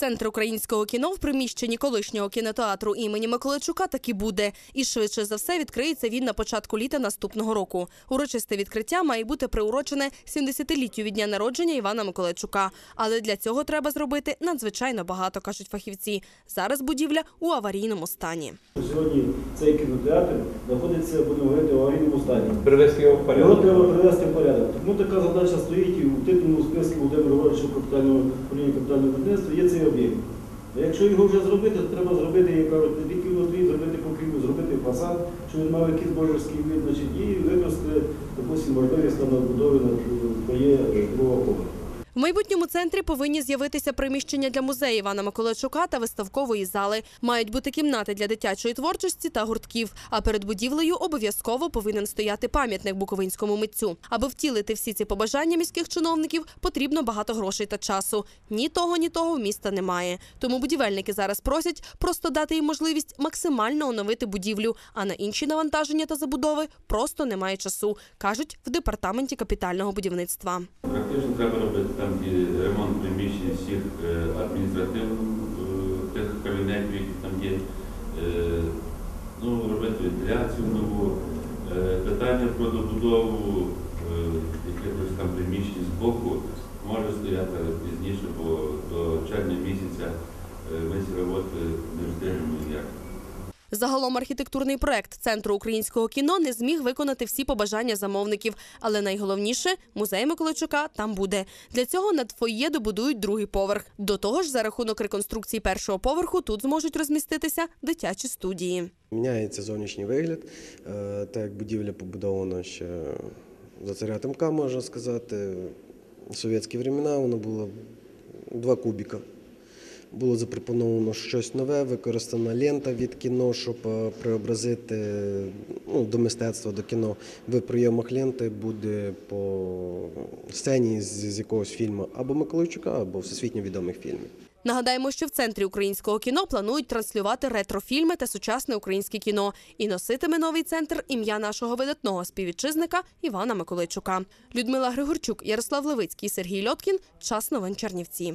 Центр українського кіно в приміщенні колишнього кінотеатру імені Миколайчука таки буде. І швидше за все відкриється він на початку літа наступного року. Урочисте відкриття має бути приурочене 70-літтю від дня народження Івана Миколайчука. Але для цього треба зробити надзвичайно багато, кажуть фахівці. Зараз будівля у аварійному стані. Сьогодні цей кінотеатр знаходиться, будемо говорити, в аварійному стані. Привести його в Його треба привести в порядок. Тому така задача стоїть і у титульному списку Володимира Григоровича капітального управління капітального будівництва є цей об'єкт. Якщо його вже зробити, то треба зробити, як кажуть, тільки внутрі, зробити покрівлю, зробити фасад, щоб він мав якийсь божерський вид, значить, і використати, допустимо, можливість там надбудови на твоє житлового поверху. В майбутньому центрі повинні з'явитися приміщення для музею Івана Миколайчука та виставкової зали. Мають бути кімнати для дитячої творчості та гуртків. А перед будівлею обов'язково повинен стояти пам'ятник буковинському митцю. Аби втілити всі ці побажання міських чиновників, потрібно багато грошей та часу. Ні того, ні того в міста немає. Тому будівельники зараз просять просто дати їм можливість максимально оновити будівлю. А на інші навантаження та забудови просто немає часу, кажуть в департаменті капітального будівництва. Практично треба робити там і ремонт приміщень всіх е, адміністративних е, тих кабінетів, які там є. Е, Ну, робити вентиляцію нову. Питання про добудову якихось там приміщень з боку може стояти пізніше, бо до червня місяця ми ці роботи не встигнемо ніяк. Загалом архітектурний проект центру українського кіно не зміг виконати всі побажання замовників. Але найголовніше музей Миколайчука там буде. Для цього над фоє добудують другий поверх. До того ж, за рахунок реконструкції першого поверху тут зможуть розміститися дитячі студії. Міняється зовнішній вигляд, е, так як будівля побудована ще за царя Тимка, можна сказати. В совєтські времена вона була два кубіка. Було запропоновано щось нове, використана лента від кіно, щоб е, преобразити ну, до мистецтва, до кіно. В прийомах ленти буде по сцені з, з якогось фільму або Миколайчука, або всесвітньо відомих фільмів. Нагадаємо, що в центрі українського кіно планують транслювати ретрофільми та сучасне українське кіно. І носитиме новий центр ім'я нашого видатного співвітчизника Івана Миколайчука. Людмила Григорчук, Ярослав Левицький, Сергій Льоткін. Час новин Чернівці.